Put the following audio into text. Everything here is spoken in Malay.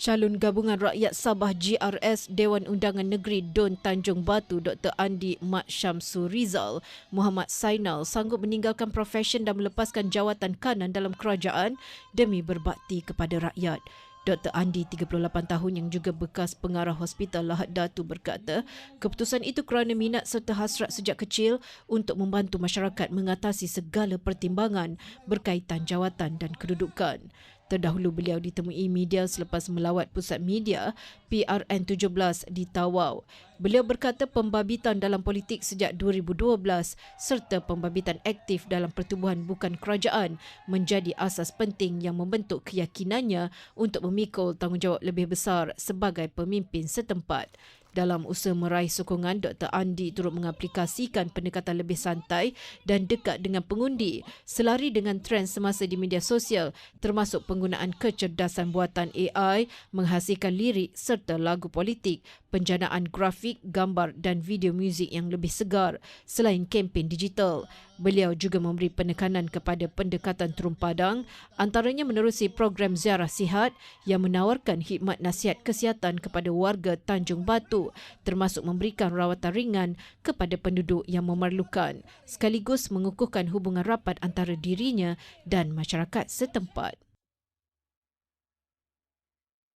calon gabungan rakyat Sabah GRS Dewan Undangan Negeri Don Tanjung Batu Dr. Andi Mat Syamsu Rizal Muhammad Sainal sanggup meninggalkan profesyen dan melepaskan jawatan kanan dalam kerajaan demi berbakti kepada rakyat. Dr. Andi, 38 tahun yang juga bekas pengarah Hospital Lahad Datu berkata, keputusan itu kerana minat serta hasrat sejak kecil untuk membantu masyarakat mengatasi segala pertimbangan berkaitan jawatan dan kedudukan. Terdahulu beliau ditemui media selepas melawat pusat media PRN 17 di Tawau. Beliau berkata pembabitan dalam politik sejak 2012 serta pembabitan aktif dalam pertubuhan bukan kerajaan menjadi asas penting yang membentuk keyakinannya untuk memikul tanggungjawab lebih besar sebagai pemimpin setempat. Dalam usaha meraih sokongan, Dr. Andi turut mengaplikasikan pendekatan lebih santai dan dekat dengan pengundi selari dengan trend semasa di media sosial termasuk penggunaan kecerdasan buatan AI menghasilkan lirik serta lagu politik, penjanaan grafik, gambar dan video muzik yang lebih segar selain kempen digital. Beliau juga memberi penekanan kepada pendekatan turun padang antaranya menerusi program ziarah sihat yang menawarkan khidmat nasihat kesihatan kepada warga Tanjung Batu termasuk memberikan rawatan ringan kepada penduduk yang memerlukan sekaligus mengukuhkan hubungan rapat antara dirinya dan masyarakat setempat.